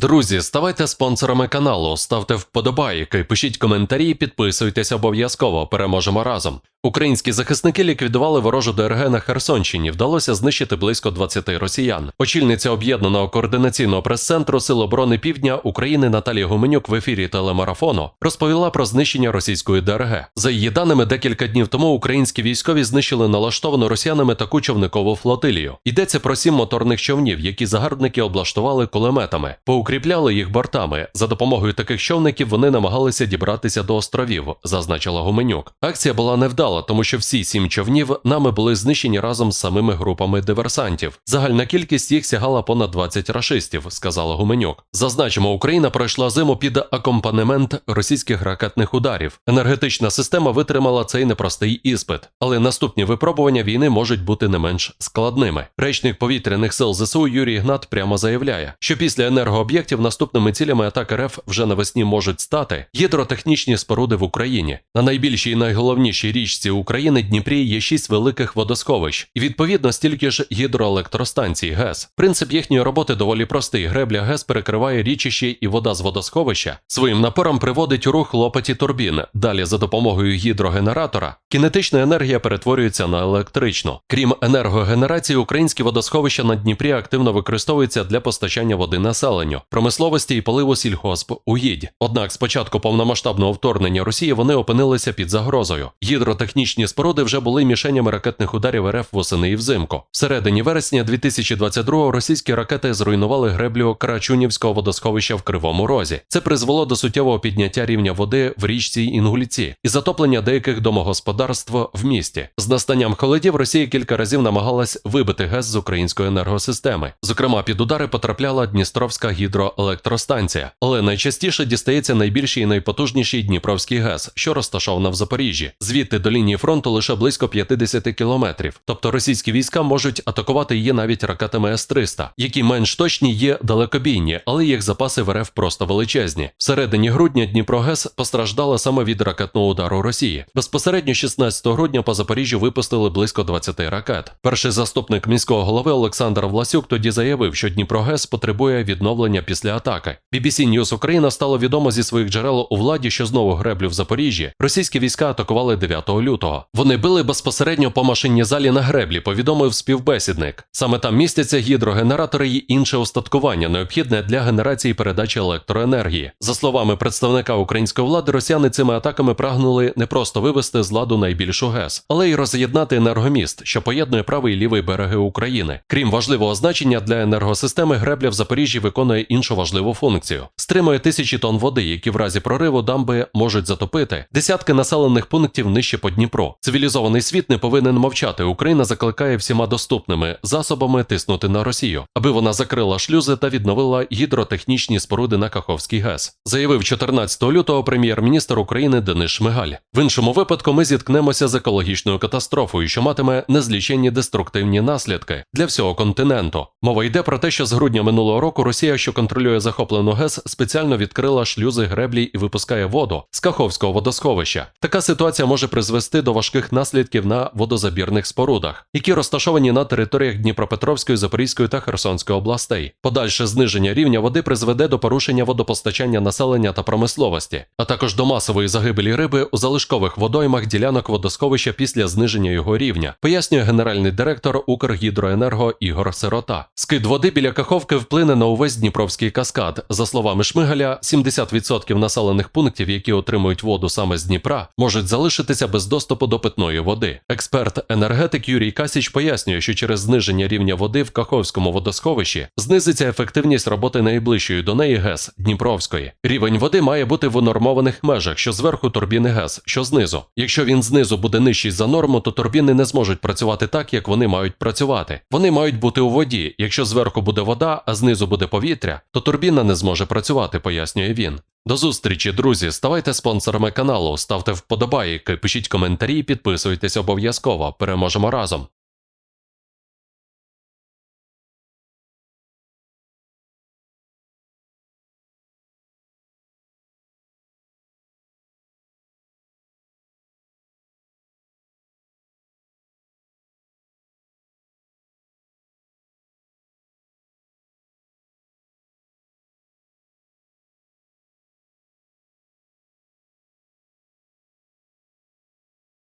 Друзі, ставайте спонсорами каналу, ставте вподобайки, пишіть коментарі, підписуйтесь обов'язково. Переможемо разом. Українські захисники ліквідували ворожу ДРГ на Херсонщині. Вдалося знищити близько 20 росіян. Очільниця об'єднаного координаційного прес-центру Сил оборони Півдня України Наталія Гуменюк в ефірі телемарафону розповіла про знищення російської ДРГ. За її даними, декілька днів тому українські військові знищили налаштовану росіянами таку човникову флотилію. Йдеться про сім моторних човнів, які загарбники облаштували кулеметами, поукріпляли їх бортами. За допомогою таких човників вони намагалися дібратися до островів, зазначила Гуменюк. Акція була невдала, тому що всі сім човнів нами були знищені разом з самими групами диверсантів. Загальна кількість їх сягала понад 20 рашистів, сказала Гуменюк. Зазначимо, Україна пройшла зиму під акомпанемент російських ракетних ударів. Енергетична система витримала цей непростий іспит, але наступні випробування війни можуть бути не менш складними. Речник повітряних сил ЗСУ Юрій Гнат прямо заявляє, що після енергооб'єктів наступними цілями атак РФ вже навесні можуть стати гідротехнічні споруди в Україні. На найбільшій і найголовнішій річці України Дніпрі є шість великих водосховищ, і відповідно стільки ж гідроелектростанцій ГЕС. Принцип їхньої роботи доволі простий. Гребля ГЕС перекриває річище і вода з водосховища своїм напором приводить у рух лопаті турбін. Далі за допомогою гідрогенератора кінетична енергія перетворюється на електричну. Крім енергогенерації, українські водосховища на Дніпрі активно використовуються для постачання води населенню, промисловості і поливу сільгосп угідь. Однак з початку повномасштабного вторгнення Росії вони опинилися під загрозою. Гідротехнічні споруди вже були мішенями ракетних ударів РФ восени і взимку. Всередині вересня 2022-го російські ракети зруйнували греблю Карачунівського водосховища в Кривому Розі. Це призвело до суттєвого підняття рівня води в річці Інгульці і затоплення деяких домогосподарств в місті. З настанням холодів Росія кілька разів намагалась вибити ГЕС з української енергосистеми. Зокрема, під удари потрапляла Дністровська гідроелектростанція, але найчастіше дістається найбільший і найпотужніший Дніпровський ГЕС, що розташована в Запоріжжі. Звідти до лінії фронту лише близько 50 кілометрів. Тобто російські війська можуть атакувати її навіть ракетами С-300, які менш точні є далекобійні, але їх запаси в РФ просто величезні. Всередині грудня Дніпрогес постраждала саме від ракетного удару Росії. Безпосередньо 16 грудня по Запоріжжю випустили близько 20 ракет. Перший заступник міського голови Олександр Власюк тоді заявив, що Дніпрогес потребує відновлення після атаки. BBC News Україна стало відомо зі своїх джерел у владі, що знову греблю в Запоріжжі російські війська атакували 9 лютого. Вони били безпосередньо по машинній залі на греблі, повідомив співбесідник. Саме там містяться гідрогенератори і інше устаткування, необхідне для генерації передачі електроенергії. За словами представника української влади, росіяни цими атаками прагнули не просто вивести з ладу найбільшу ГЕС, але й роз'єднати енергоміст, що поєднує правий і лівий береги України. Крім важливого значення для енергосистеми, гребля в Запоріжжі виконує іншу важливу функцію: стримує тисячі тонн води, які в разі прориву дамби можуть затопити десятки населених пунктів нижче по Дніпру. Цивілізований світ не повинен мовчати. Україна закликає всіма доступними засобами тиснути на Росію, аби вона закрила шлюзи та відновила гідротехнічні споруди на Каховський ГЕС. Заявив 14 лютого прем'єр-міністр України Денис Шмигаль. В іншому випадку ми зіткнемося з екологічною катастрофою, що матиме незліченні деструктивні наслідки для всього континенту. Мова йде про те, що з грудня минулого року Росія, що контролює захоплену ГЕС, спеціально відкрила шлюзи греблі і випускає воду з Каховського водосховища. Така ситуація може призвести до важких наслідків на водозабірних спорудах, які розташовані на територіях Дніпропетровської, Запорізької та Херсонської областей. Подальше зниження рівня води призведе до порушення водопостачання населення та промисловості, а також до масової загибелі риби у залишкових водоймах ділянок водосховища після зниження його рівня, пояснює генеральний директор Укргідроенерго Ігор Сирота. Скид води біля Каховки вплине на увесь Дніпровський каскад. За словами Шмигаля, 70% населених пунктів, які отримують воду саме з Дніпра, можуть залишитися без доступу до питної води. Експерт-енергетик Юрій Касіч пояснює, що через зниження рівня води в Каховському водосховищі знизиться ефективність роботи найближчої до неї ГЕС Дніпровської. Рівень води має бути в унормованих межах, що зверху турбіни ГЕС, що знизу. Якщо він знизу буде нижчий за норму, то турбіни не зможуть працювати так, як вони мають працювати. Вони мають бути у воді. Якщо зверху буде вода, а знизу буде повітря, то турбіна не зможе працювати, пояснює він. До зустрічі, друзі. Ставайте спонсорами каналу, ставте вподобайки, пишіть коментарі, підписуйтесь обов'язково. Переможемо разом.